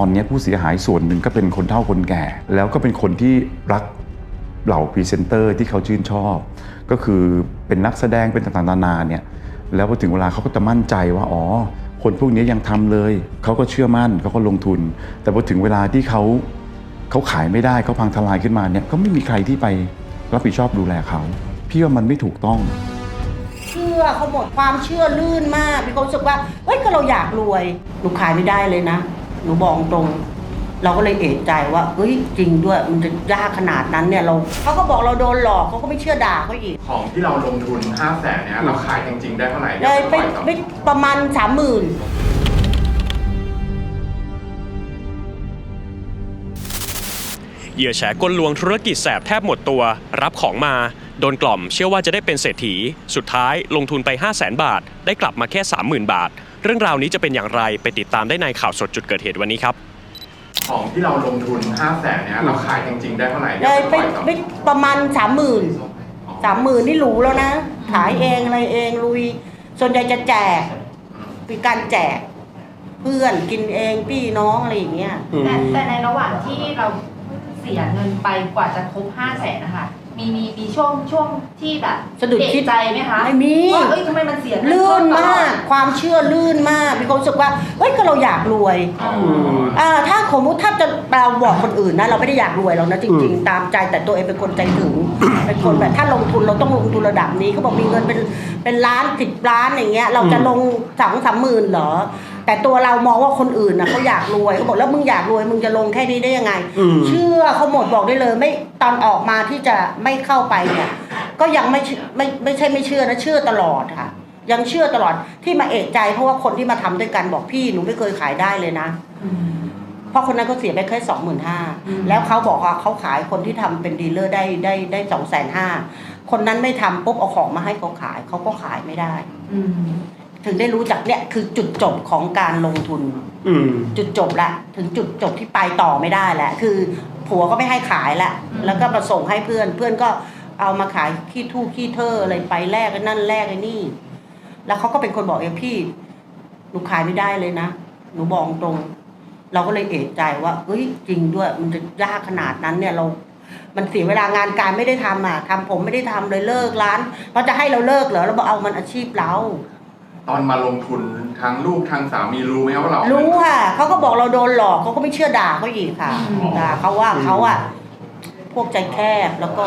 ตอนนี้ผู้เสียหายส่วนหนึ่งก็เป็นคนเฒ่าคนแก่ แล้วก็เป็นคนที่รักเหล่าพรีเซนเตอร์ที่เขาชื่นชอบ ก็คือเป็นนักแสดงเป็นต่างๆนานาเนี่ยแล้วพอถึงเวลาเขาก็จะมั่นใจว่าอ๋อ คนพวกนี้ยังทำเลย เขาก็เชื่อมั่นเขาก็ลงทุน แต่พอถึงเวลาที่เขาเขาขายไม่ได้เขาพังทลายขึ้นมาเนี่ยก็ไม่มีใครที่ไปรับผิดชอบดูแลเขาพี่ว่ามันไม่ถูกต้อง เชื่อเขาหมดความเชื่อลื่นมากมีความรู้สึกว่าเฮ้ยก็เราอยากรวยหนูขายไม่ได้เลยนะ หนูบอกตรง เราก็เลยเอะใจว่าเฮ้ยจริงด้วยมันจะยากขนาดนั้นเนี่ยเราเขาก็บอกเราโดนหลอกเขาก็ไม่เชื่อด่าเขาอีก ของที่เราลงทุน 5 0 0แสนเนี่ยเราขายจริง ๆ ได้เท่าไหร่เลยไปปล่อยต่อไปประมาณสามหมื่นเหยื่อแฉกลลวงธุรกิจแสบแทบหมดตัว รับของมา โดนกล่อมเชื่อว่าจะได้เป็นเศรษฐี สุดท้ายลงทุนไป 5 0 0แสนบาท ได้กลับมาแค่ 30,000 บาท เรื่องราวนี้จะเป็นอย่างไรไปติดตามได้ในข่าวสดจุดเกิดเหตุวันนี้ครับ ของที่เราลงทุน5 0 0แสนเนี่ยเราขายจริง ๆ ได้เท่าไหร่เลยไปปล่อยต่อไปประมาณสามหมื่นสามหมื่นนี่หรูแล้วนะ ขายเองอะไรเองลุย ส่วนใหญ่จะแจกเป็นการแจก เพื่อนกินเองพี่น้องอะไรอย่างเงี้ย แต่แต่ในระหว่างที่เราเสียเงินไปกว่าจะครบห้าแสนนะคะ มีมีมีช่วงช่วงที่แบบสะดุดเอะคิดใจไหมคะไม่มีว่าเอ้ยทำไมมันเสียเงิลื่นเพิ่ตลมาอดกความเชื่อลื่นมากมีความรู้สึกว่าเฮ้ยก็เราอยากรวยอ๋ออ่าถ้าสมมติถ้าจะเราบอกคนอื่นนะ เราไม่ได้อยากรวยหรอกนะจริง ๆ ตามใจแต่ตัวเองเป็นคนใจถึง เป็นคนแบบถ้าลงทุนเราต้องลงทุนระดับนี้เขาบอกมีเงินเป็นเป็นล้านสิบล้านอย่างเงี้ย เราจะลงสองสามหมื่นเหรอ แต่ตัวเรามองว่าคนอื่นนะเขาอยากรวยเขาบอกแล้วมึงอยากรวยมึงจะลงแค่นี้ได้ยังไงเชื่อเขาหมดบอกได้เลยไม่ตอนออกมาที่จะไม่เข้าไปเนี่ยก็ยังไม่เชื่อไม่ไม่ใช่ไม่เชื่อนะเชื่อตลอดค่ะ ยังเชื่อตลอดที่มาเอะใจเพราะว่าคนที่มาทำด้วยกันบอกพี่หนูไม่เคยขายได้เลยนะ เพราะคนนั้นก็เสียไปแค่สองหมื่นห้าแล้วเขาบอกว่าเขาขายคนที่ทำเป็นดีลเลอร์ได้ได้ได้สองแสนห้าคนนั้นไม่ทำปุ๊บเอาของมาให้เขาขายเขาก็ขายไม่ได้ อืม ถึงได้รู้จักเนี่ยคือจุดจบของการลงทุน อืม จุดจบละถึงจุดจบที่ไปต่อไม่ได้แหละคือผัวก็ไม่ให้ขายละแล้วก็มาส่งให้เพื่อนเพื่อนก็เอามาขายขี้ทู่ขี้เทออะไรไปแลกไอ้นั่นแลกไอ้นี่ แล้วเขาก็เป็นคนบอกเองพี่หนูขายไม่ได้เลยนะหนูบอกตรง เราก็เลยเอะใจว่าเฮ้ยจริงด้วยมันจะยากขนาดนั้นเนี่ยเรา มันเสียเวลางานการไม่ได้ทำอะทำผมไม่ได้ทำเลยเลิกร้านเพราะจะให้เราเลิกเหรอเราบอกเอามันอาชีพเรา ตอนมาลงทุนทางลูกทางสามีรู้ไหมครับว่าเรารู้ค่ะ เขาก็บอกเราโดนหลอกเขาก็ไม่เชื่อด่าเขาอีกค่ะอืมด่าเขาว่าเขาอะพวกใจแคบแล้วก็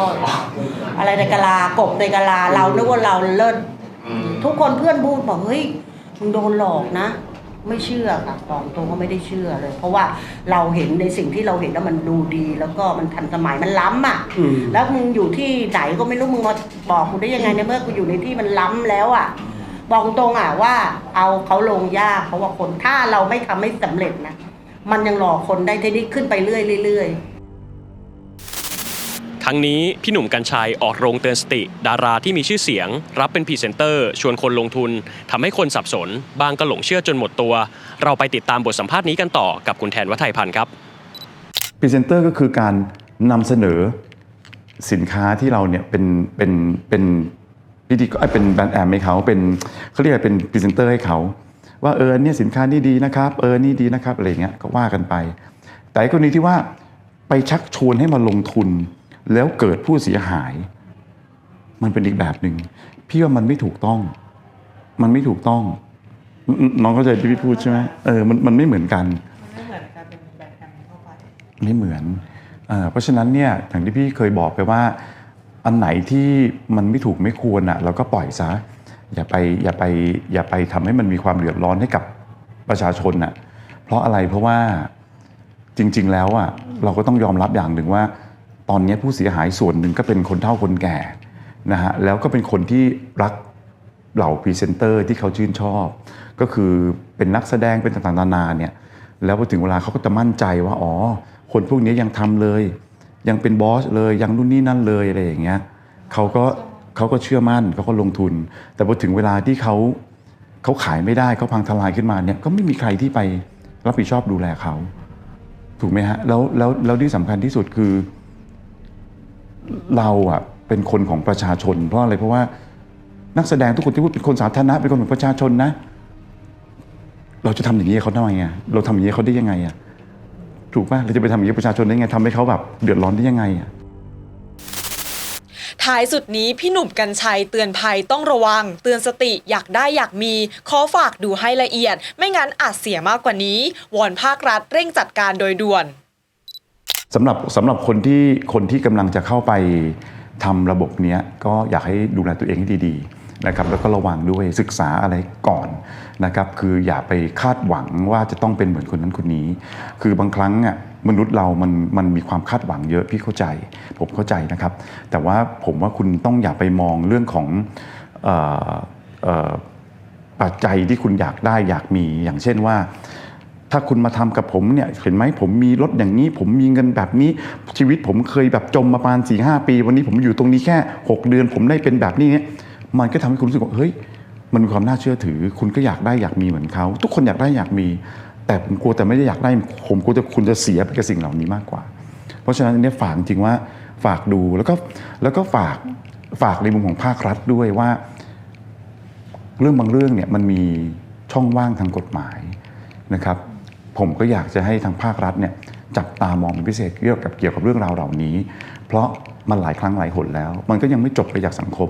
อะไรในกะลากบในกะลาเรานึกว่าเราเลิศอืมทุกคนเพื่อนพูดบอกเฮ้ยมึงโดนหลอกนะ ไม่เชื่อค่ะบอกตรงก็ไม่ได้เชื่อเลย เพราะว่าเราเห็นในสิ่งที่เราเห็นแล้วมันดูดี แล้วก็มันทันสมัยมันล้ำอะอืมแล้วมึงอยู่ที่ไหนก็ไม่รู้มึงมาบอกกูได้ยังไงในเมื่อกูอยู่ในที่มันล้ำแล้วอะ บอกตรงอะว่าเอาเขาลงยากเพราะว่าคนถ้าเราไม่ทำให้สำเร็จนะ มันยังหลอกคนได้ทีนี้ขึ้นไปเรื่อยๆเรื่อยๆทั้งนี้พี่หนุ่มกัญชัยออกโรงเตือนสติ ดาราที่มีชื่อเสียง รับเป็นพรีเซนเตอร์ ชวนคนลงทุนทำให้คนสับสน บางก็หลงเชื่อจนหมดตัว เราไปติดตามบทสัมภาษณ์นี้กันต่อกับคุณแทนวัฒยพันธ์ครับพรีเซนเตอร์ก็คือการนำเสนอสินค้าที่เราเนี่ยเป็นเป็นเป็น พิธีกรเอ้ยเป็นแบรนด์แอมให้เขาเป็นเขาเรียกว่าเป็นพรีเซนเตอร์ให้เขา ว่าเออเนี่ยสินค้านี่ดีนะครับเออนี่ดีนะครับอะไรเงี้ยก็ว่ากันไป แต่กรณีที่ว่าไปชักชวนให้มาลงทุน แล้วเกิดผู้เสียหาย มันเป็นอีกแบบหนึ่งพี่ว่ามันไม่ถูกต้อง มันไม่ถูกต้องนน้องเข้าใจที่พี่พูดใช่ไหมเออมันมันไม่เหมือนกัน ไม่เหมือนเออเพราะฉะนั้นเนี่ยอย่างที่พี่เคยบอกไปว่า อันไหนที่มันไม่ถูกไม่ควรอะเราก็ปล่อยซะอย่าไปอย่าไปอย่าไปทำให้มันมีความเดือดร้อนให้กับประชาชนอะเพราะอะไรเพราะว่าจริง ๆ แล้วอะเราก็ต้องยอมรับอย่างหนึ่งว่า ตอนนี้ผู้เสียหายส่วนหนึ่งก็เป็นคนเฒ่าคนแก่นะฮะแล้วก็เป็นคนที่รักเหล่าพรีเซนเตอร์ที่เขาชื่นชอบ ก็คือเป็นนักแสดงเป็นต่างๆนานาเนี่ยแล้วพอถึงเวลาเขาก็จะมั่นใจว่าอ๋อคนพวกนี้ยังทำเลย ยังเป็นบอสเลยยังนู่นนี่นั่นเลยอะไรอย่างเงี้ยเขาก็เขาก็เชื่อมั่นเขาก็ลงทุน แต่พอถึงเวลาที่เขาเขาขายไม่ได้เขาพังทลายขึ้นมาเนี่ยก็ไม่มีใครที่ไปรับผิดชอบดูแลเขาถูกไหมฮะแล้วแล้วแล้วที่สำคัญที่สุดคือ เราอะเป็นคนของประชาชน เพราะอะไรเพราะว่านักแสดงทุกคนที่พูดเป็นคนสาธารณะเป็นคนของประชาชนนะ เราจะทำอย่างนี้เขาทำไมอะเราทำอย่างนี้เขาได้ยังไงอะ ถูกป่ะเราจะไปทำอย่างนี้กับประชาชนได้ไงทำให้เขาแบบเดือดร้อนได้ยังไงอะท้ายสุดนี้พี่หนุ่มกัญชัยเตือนภัยต้องระวัง เตือนสติอยากได้อยากมี ขอฝากดูให้ละเอียด ไม่งั้นอาจเสียมากกว่านี้ วอนภาครัฐเร่งจัดการโดยด่วน สำหรับสำหรับคนที่คนที่กำลังจะเข้าไปทำระบบเนี้ยก็อยากให้ดูแลตัวเองให้ดีๆ นะครับแล้วก็ระวังด้วยศึกษาอะไรก่อนนะครับคืออย่าไปคาดหวังว่าจะต้องเป็นเหมือนคนนั้นคนนี้ คือบางครั้งอะมนุษย์เรามันมันมีความคาดหวังเยอะพี่เข้าใจ ผมเข้าใจนะครับ แต่ว่าผมว่าคุณต้องอย่าไปมองเรื่องของออปัจจัยที่คุณอยากได้อยากมีอย่างเช่นว่า ถ้าคุณมาทำกับผมเนี่ยเห็นไหมผมมีรถอย่างนี้ ผมมีเงินแบบนี้ชีวิตผมเคยแบบจมมาประมาณสี่ห้าปี วันนี้ผมอยู่ตรงนี้แค่ 6 เดือน ผมได้เป็นแบบนี้เนี่ย มันก็ทำให้คุณรู้สึกว่าเฮ้ยมันมีความน่าเชื่อถือ คุณก็อยากได้อยากมีเหมือนเขาทุกคนอยากได้อยากมี แต่ผมกลัวแต่ไม่ได้อยากได้ผมกลัวจะคุณจะเสียไปกับสิ่งเหล่านี้มากกว่า เพราะฉะนั้นเนี่ยฝากจริงว่าฝากดูแล้วก็แล้วก็ฝากฝากในมุมของภาครัฐด้วยว่า เรื่องบางเรื่องเนี่ยมันมีช่องว่างทางกฎหมายนะครับ ผมก็อยากจะให้ทางภาครัฐเนี่ยจับตามองเป็นพิเศษเกี่ยวกับเกี่ยวกับเรื่องราวเหล่านี้ เพราะมันหลายครั้งหลายหนแล้ว มันก็ยังไม่จบไปจากสังคม